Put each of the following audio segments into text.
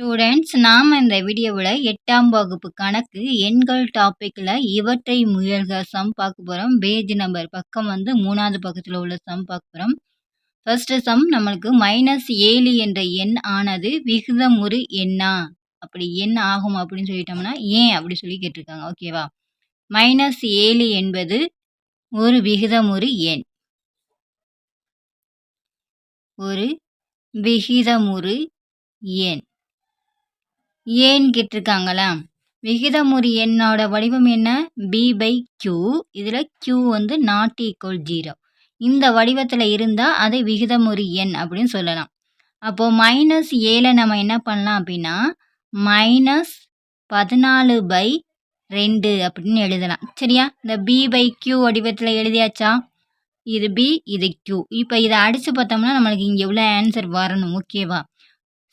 Students நாம் இந்த வீடியோவில் எட்டாம் வகுப்பு கணக்கு எண்கள் டாப்பிக்கில் இவற்றை முயல்க சம் பார்க்க போகிறோம் பேஜ் நம்பர் பக்கம் வந்து மூணாவது பக்கத்தில் உள்ள சம் பார்க்க போகிறோம் ஃபர்ஸ்ட் சம் நம்மளுக்கு மைனஸ் ஏழு என்ற எண் ஆனது விகிதமுறு எண்ணா? அப்படி எண் ஆகும் அப்படின்னு சொல்லிட்டோம்னா ஏன் அப்படி சொல்லி கேட்டிருக்காங்க. ஓகேவா மைனஸ் ஏழு என்பது ஒரு விகிதமுறு எண். ஒரு விகிதமுறு எண். ஏன்னு கேட்டிருக்காங்களா? விகிதமுறி எண்ணோட வடிவம் என்ன? பி பை கியூ இதில் கியூ வந்து நாட் ஈக்குவல் ஜீரோ இந்த வடிவத்தில் இருந்தால் அதை விகிதமுறி எண் அப்படின்னு சொல்லலாம். அப்போது மைனஸ் ஏழை நம்ம என்ன பண்ணலாம் அப்படின்னா மைனஸ் பதினாலு பை ரெண்டு அப்படின்னு எழுதலாம். சரியா? இந்த பி பை கியூ வடிவத்தில் எழுதியாச்சா? இது பி இது கியூ இப்போ இதை அடித்து பார்த்தோம்னா நம்மளுக்கு இங்கே எவ்வளோ ஆன்சர் வரணும் ஓகேவா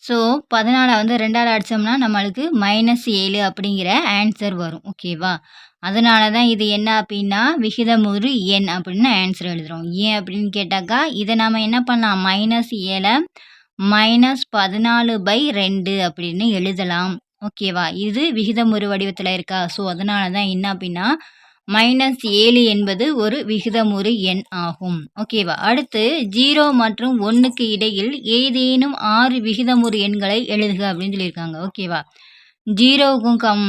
ஸோ பதினாலை வந்து ரெண்டால் அடித்தோம்னா நம்மளுக்கு மைனஸ் ஏழு அப்படிங்கிற ஆன்சர் வரும். ஓகேவா அதனால தான் இது என்ன அப்படின்னா விகிதமுறு எண் அப்படின்னு ஆன்சர் எழுதுகிறோம் ஏன் அப்படின்னு கேட்டாக்கா இதை நாம் என்ன பண்ணலாம்? மைனஸ் ஏழை மைனஸ் பதினாலு பை ரெண்டு அப்படின்னு எழுதலாம். ஓகேவா இது விகிதமுறு வடிவத்தில் இருக்கா? ஸோ அதனால தான் என்ன அப்படின்னா மைனஸ் ஏழு என்பது ஒரு விகிதமுறு எண் ஆகும். ஓகேவா அடுத்து ஜீரோ மற்றும் ஒன்றுக்கு இடையில் ஏதேனும் ஆறு விகிதமுறு எண்களை எழுதுக அப்படின்னு சொல்லியிருக்காங்க. ஓகேவா ஜீரோவுக்கும் கம்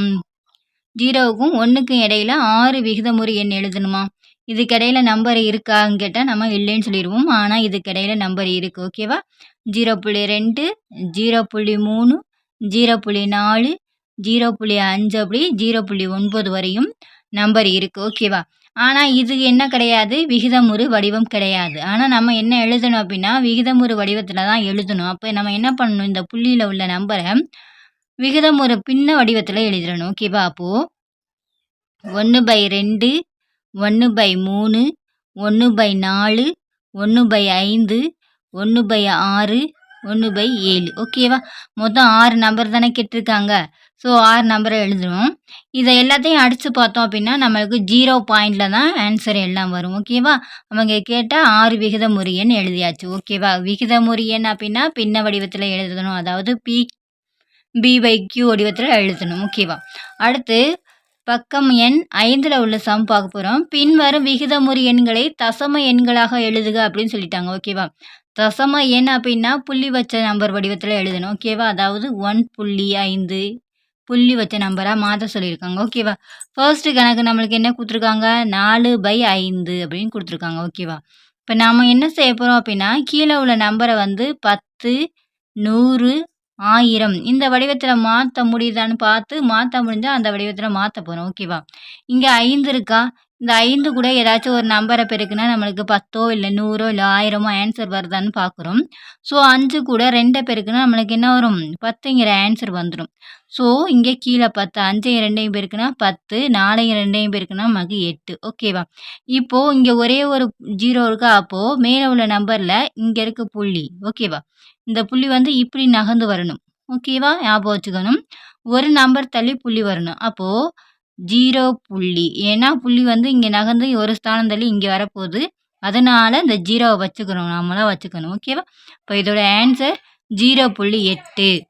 ஜீரோவுக்கும் ஒன்றுக்கும் இடையில ஆறு விகிதமுறு எண் எழுதணுமா? இதுக்கு நம்பர் இருக்கான்னு கேட்டால் நம்ம இல்லைன்னு சொல்லிடுவோம். ஆனால் இதுக்கு நம்பர் இருக்குது ஓகேவா ஜீரோ புள்ளி ரெண்டு ஜீரோ புள்ளி மூணு ஜீரோ புள்ளி நாலு ஜீரோ புள்ளி அஞ்சு அப்படி ஜீரோ புள்ளி ஒன்பது வரையும் நம்பர் இருக்குது ஓகேவா ஆனால் இது என்ன கிடையாது? விகிதமுறு வடிவம் கிடையாது. ஆனால் நம்ம என்ன எழுதணும் அப்படின்னா விகிதமுறு வடிவத்தில் தான் எழுதணும். அப்போ நம்ம என்ன பண்ணணும்? இந்த புள்ளியில் உள்ள நம்பரை விகிதமுறு பின்ன வடிவத்தில் எழுதிடணும். ஓகேவா அப்போது ஒன்று பை ரெண்டு ஒன்று பை மூணு ஒன்று பை நாலு ஒன்று பை ஐந்து ஒன்று பை ஆறு ஒன்று பை ஏழு. ஓகேவா மொத்தம் ஆறு நம்பர் தானே கேட்டிருக்காங்க. ஸோ ஆறு நம்பரை எழுதுவோம் இதை எல்லாத்தையும் அடித்து பார்த்தோம் அப்படின்னா நம்மளுக்கு ஜீரோ பாயிண்டில் தான் ஆன்சர் எல்லாம் வரும். ஓகேவா அவங்க கேட்டால் ஆறு விகித முறியன் எழுதியாச்சு. ஓகேவா விகிதமுறி முறியன் அப்படின்னா பின்ன வடிவத்தில் எழுதணும். அதாவது பி பி பை கியூ வடிவத்தில் எழுதணும். ஓகேவா அடுத்து பக்கம் எண் ஐந்தில் உள்ள சம் பார்க்க போகிறோம் பின்வரும் விகிதமுறி எண்களை தசம எண்களாக எழுதுக அப்படின்னு சொல்லிட்டாங்க. ஓகேவா தசம எண் அப்படின்னா புள்ளி வச்ச நம்பர் வடிவத்தில் எழுதணும். ஓகேவா அதாவது ஒன் புள்ளி ஐந்து. புள்ளி வச்ச நம்பராக மாற்ற சொல்லியிருக்காங்க. ஓகேவா ஃபர்ஸ்ட்டு கணக்கு நம்மளுக்கு என்ன கொடுத்துருக்காங்க? நாலு பை ஐந்து அப்படின்னு கொடுத்துருக்காங்க. ஓகேவா இப்போ நாம் என்ன செய்ய போகிறோம் அப்படின்னா கீழே உள்ள நம்பரை வந்து பத்து நூறு ஆயிரம் இந்த வடிவத்தில் மாற்ற முடியுதான்னு பார்த்து மாற்ற முடிஞ்சால் அந்த வடிவத்தில் மாற்ற போகிறோம் ஓகேவா இங்கே ஐந்து இருக்கா? இந்த ஐந்து கூட ஏதாச்சும் ஒரு நம்பரை பெருக்குனா நம்மளுக்கு பத்தோ இல்லை நூறோ இல்லை ஆயிரமோ ஆன்சர் வருதான்னு பார்க்குறோம் ஸோ அஞ்சு கூட ரெண்டை பெருக்குனா நம்மளுக்கு என்ன வரும்? பத்துங்கிற ஆன்சர் வந்துடும் ஸோ இங்கே கீழே பத்து அஞ்சையும் ரெண்டையும் பெருக்குனா பத்து நாலையும் ரெண்டையும் பெருக்குனா நமக்கு எட்டு. ஓகேவா இப்போது இங்கே ஒரே ஒரு ஜீரோ இருக்கா? அப்போது மேலே உள்ள நம்பரில் இங்கே இருக்க புள்ளி. ஓகேவா இந்த புள்ளி வந்து இப்படி நகர்ந்து வரணும். ஓகேவா ஞாபகம் வச்சுக்கணும். ஒரு நம்பர் தள்ளி புள்ளி வரணும். அப்போது ஜீரோ புள்ளி. ஏன்னா புள்ளி வந்து இங்கே நகர்ந்து ஒரு ஸ்தானம் தள்ளி இங்கே வரப்போகுது. அதனால் இந்த ஜீரோவை வச்சுக்கணும். நாமளாக வச்சுக்கணும். ஓகேவா? இப்போ இதோட ஆன்சர் ஜீரோ புள்ளி எட்டு.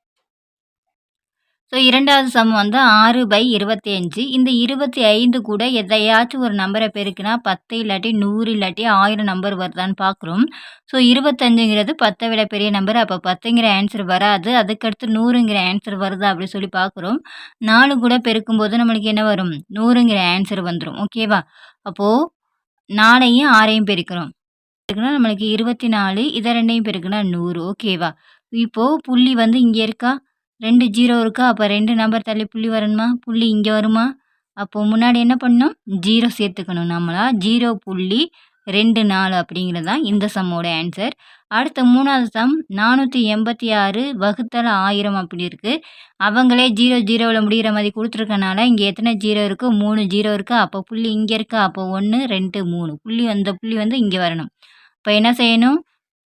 ஸோ இரண்டாவது சம் வந்து ஆறு பை இருபத்தி அஞ்சு இந்த இருபத்தி ஐந்து கூட எதையாச்சும் ஒரு நம்பரை பெருக்குனா பத்து இல்லாட்டி நூறு இல்லாட்டி ஆயிரம் நம்பர் வருதான்னு பார்க்குறோம் ஸோ இருபத்தஞ்சுங்கிறது பத்தை விட பெரிய நம்பர் அப்போ பத்துங்கிற ஆன்சர் வராது. அதுக்கடுத்து நூறுங்கிற ஆன்சர் வருதா அப்படி சொல்லி பார்க்குறோம் நாலு கூட பெருக்கும்போது நம்மளுக்கு என்ன வரும்? நூறுங்கிற ஆன்சர் வந்துடும் ஓகேவா அப்போது நாலையும் ஆறையும் பெருக்கிறோம். பெருக்குனா நம்மளுக்கு இருபத்தி நாலு. இதை ரெண்டையும் பெருக்குனா நூறு. ஓகேவா இப்போது புள்ளி வந்து இங்கே இருக்கா? ரெண்டு ஜீரோ இருக்கா? அப்போ ரெண்டு நம்பர் தள்ளி புள்ளி வரணுமா? புள்ளி இங்கே வருமா? அப்போது முன்னாடி என்ன பண்ணணும்? ஜீரோ சேர்த்துக்கணும் நம்மளா. ஜீரோ புள்ளி ரெண்டு நாலு அப்படிங்கிறது தான் இந்த சம்மோட ஆன்சர் அடுத்த மூணாவது சம் நானூற்றி எண்பத்தி ஆறு வகுத்தல ஆயிரம் அப்படி இருக்குது அவங்களே ஜீரோ ஜீரோவில் முடிகிற மாதிரி கொடுத்துருக்கனால இங்கே எத்தனை ஜீரோ இருக்குது மூணு ஜீரோ இருக்குது அப்போ புள்ளி இங்கே இருக்கா? அப்போ ஒன்று ரெண்டு மூணு. புள்ளி அந்த புள்ளி வந்து இங்கே வரணும். இப்போ என்ன செய்யணும்?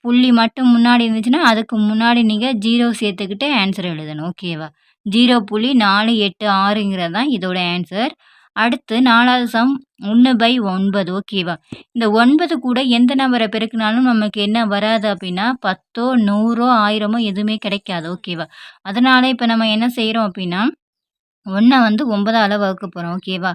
புள்ளி மட்டும் முன்னாடி இருந்துச்சுன்னா அதுக்கு முன்னாடி நீங்கள் ஜீரோ சேர்த்துக்கிட்டு ஆன்சர் எழுதணும். ஓகேவா ஜீரோ புள்ளி நாலு எட்டு ஆறுங்கிறது தான் இதோட ஆன்சர் அடுத்து நாலாவது சம் ஒன்று பை ஒன்பது. ஓகேவா இந்த ஒன்பது கூட எந்த நம்பரை பெருக்கினாலும் நமக்கு என்ன வராது அப்படின்னா பத்தோ நூறோ ஆயிரமோ எதுவுமே கிடைக்காது. ஓகேவா அதனால் இப்போ நம்ம என்ன செய்கிறோம் அப்படின்னா ஒன்றை வந்து ஒன்பதால் வகுக்க போகிறோம் ஓகேவா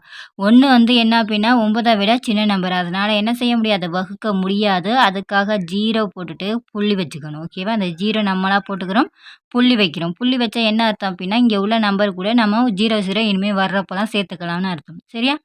ஒன்று வந்து என்ன அப்படின்னா ஒன்பதை விட சின்ன நம்பர் அதனால் என்ன செய்ய முடியாது? வகுக்க முடியாது. அதுக்காக ஜீரோ போட்டுட்டு புள்ளி வச்சுக்கணும் ஓகேவா அந்த ஜீரோ நம்மளாக போட்டுக்கிறோம் புள்ளி வைக்கிறோம். புள்ளி வச்சா என்ன அர்த்தம் அப்படின்னா இங்கே உள்ள நம்பர் கூட நம்ம ஜீரோ ஜீரோ இனிமேல் வர்றப்போலாம் சேர்த்துக்கலாம்னு அர்த்தம். சரியா?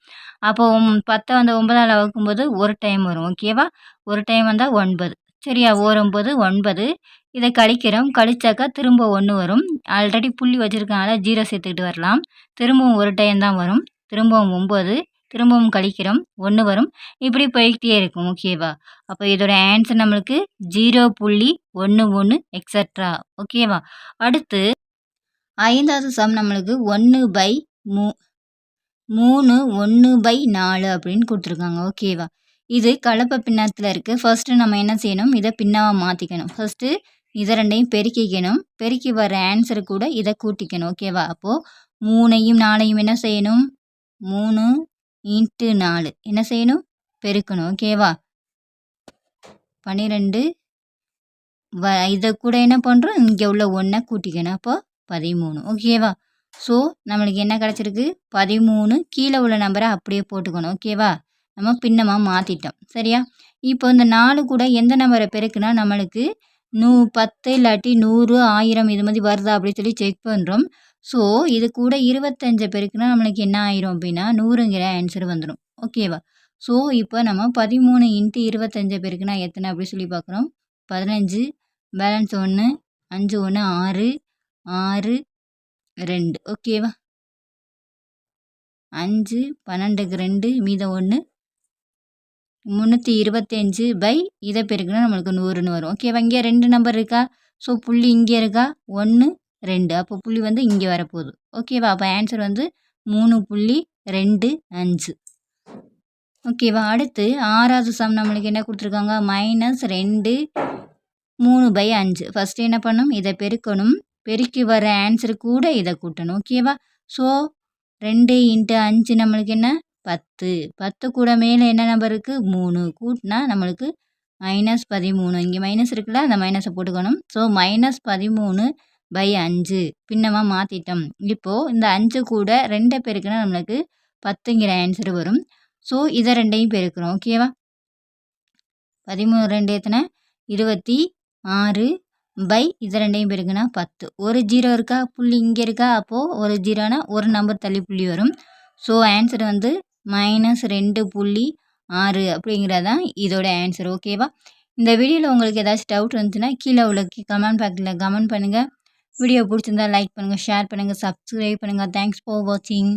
அப்போ பத்தை வந்து ஒன்பதால் வகுக்கும்போது ஒரு டைம் வரும் ஓகேவா ஒரு டைம் வந்தால் ஒன்பது. சரியா? ஓரும்போது ஒன்பது. இதை கழிக்கிறோம். கழிச்சாக்கா திரும்ப ஒன்று வரும். ஆல்ரெடி புள்ளி வச்சுருக்கனால ஜீரோ சேர்த்துக்கிட்டு வரலாம். திரும்பவும் ஒரு டைம் தான் வரும். திரும்பவும் ஒம்பது திரும்பவும் கழிக்கிறோம். ஒன்று வரும். இப்படி போய்கிட்டே இருக்கும். ஓகேவா அப்போ இதோட ஆன்சர் நம்மளுக்கு ஜீரோ புள்ளி ஒன்று ஒன்று எக்ஸட்ரா ஓகேவா அடுத்து ஐந்தாவது சம் நம்மளுக்கு ஒன்று பை மூ மூணு ஒன்று பை நாலு அப்படின்னு கொடுத்துருக்காங்க. ஓகேவா இது கலப்பை பின்னத்தில் இருக்குது ஃபஸ்ட்டு நம்ம என்ன செய்யணும்? இதை பின்னாவாக மாற்றிக்கணும் ஃபஸ்ட்டு இதை ரெண்டையும் பெருக்கிக்கணும். பெருக்கி வர ஆன்சர் கூட இதை கூட்டிக்கணும். ஓகேவா அப்போது மூணையும் நாலையும் என்ன செய்யணும்? மூணு இன்ட்டு நாலு. என்ன செய்யணும்? பெருக்கணும். ஓகேவா பன்னிரெண்டு வ இதை கூட என்ன பண்ணுறோம் இங்கே உள்ள ஒன்றை கூட்டிக்கணும். அப்போ பதிமூணு. ஓகேவா ஸோ நம்மளுக்கு என்ன கிடச்சிருக்கு? பதிமூணு. கீழே உள்ள நம்பரை அப்படியே போட்டுக்கணும். ஓகேவா நம்ம பின்னமாக மாற்றிட்டோம் சரியா? இப்போ இந்த நாலு கூட எந்த நம்பரை பெருக்குனா நம்மளுக்கு நூ பத்து இல்லாட்டி நூறு ஆயிரம் இது மாதிரி வருதா அப்படின்னு சொல்லி செக் பண்ணுறோம் ஸோ இது கூட இருபத்தஞ்சு பெருக்குனா நம்மளுக்கு என்ன ஆயிரும் அப்படின்னா நூறுங்கிற ஆன்சர் வந்துடும் ஓகேவா ஸோ இப்போ நம்ம பதிமூணு இன்ட்டு இருபத்தஞ்சு பெருக்குனா எத்தனை அப்படி சொல்லி பார்க்குறோம். பதினஞ்சு பேலன்ஸ் ஒன்று அஞ்சு ஒன்று ஆறு ஆறு ரெண்டு. ஓகேவா அஞ்சு பன்னெண்டுக்கு ரெண்டு மீதம் ஒன்று முந்நூற்றி இருபத்தஞ்சு பை இதை பெருக்கினா நம்மளுக்கு நூறுன்னு வரும். ஓகேவா இங்கே ரெண்டு நம்பர் இருக்கா? ஸோ புள்ளி இங்கே இருக்கா? ஒன்று ரெண்டு. அப்போ புள்ளி வந்து இங்கே வரப்போகுது. ஓகேவா அப்போ ஆன்சர் வந்து மூணு புள்ளி ரெண்டு அஞ்சு. ஓகேவா அடுத்து ஆறாவது சம் நம்மளுக்கு என்ன கொடுத்துருக்காங்க? மைனஸ் ரெண்டு மூணு பை அஞ்சு. ஃபஸ்ட்டு என்ன பண்ணும்? இதை பெருக்கணும். பெருக்கி வர ஆன்சர் கூட இதை கூட்டணும். ஓகேவா ஸோ ரெண்டு இன்ட்டு அஞ்சு நம்மளுக்கு என்ன? பத்து. பத்து கூட மேலே என்ன நம்பர் இருக்குது மூணு. கூட்டினா நம்மளுக்கு மைனஸ் பதிமூணு. இங்கே மைனஸ் இருக்குல்ல அந்த மைனஸை போட்டுக்கணும். ஸோ மைனஸ் பதிமூணு பை அஞ்சு. பின்னமாக மாற்றிட்டோம் இப்போது இந்த அஞ்சு கூட ரெண்டை பெருக்குனா நம்மளுக்கு பத்துங்கிற ஆன்சர் வரும். ஸோ இதை ரெண்டையும் பெருக்கிறோம். ஓகேவா பதிமூணு ரெண்டு எத்தனை? இருபத்தி ஆறு பை இது ரெண்டையும் பெருக்குன்னா பத்து. ஒரு ஜீரோ இருக்கா? புள்ளி இங்கே இருக்கா? அப்போது ஒரு ஜீரோனா ஒரு நம்பர் தள்ளி புள்ளி வரும். ஸோ ஆன்சர் வந்து மைனஸ் ரெண்டு புள்ளி ஆறு அப்படிங்கிறது தான் இதோட ஆன்சர் ஓகேவா இந்த வீடியோவில் உங்களுக்கு ஏதாச்சும் டவுட் இருந்துச்சுன்னா கீழே உள்ள கமெண்ட் பாக்ஸில் கமெண்ட் பண்ணுங்கள் வீடியோ பிடிச்சிருந்தா லைக் பண்ணுங்கள் ஷேர் பண்ணுங்கள் சப்ஸ்கிரைப் பண்ணுங்கள் தேங்க்ஸ் ஃபார் வாட்சிங்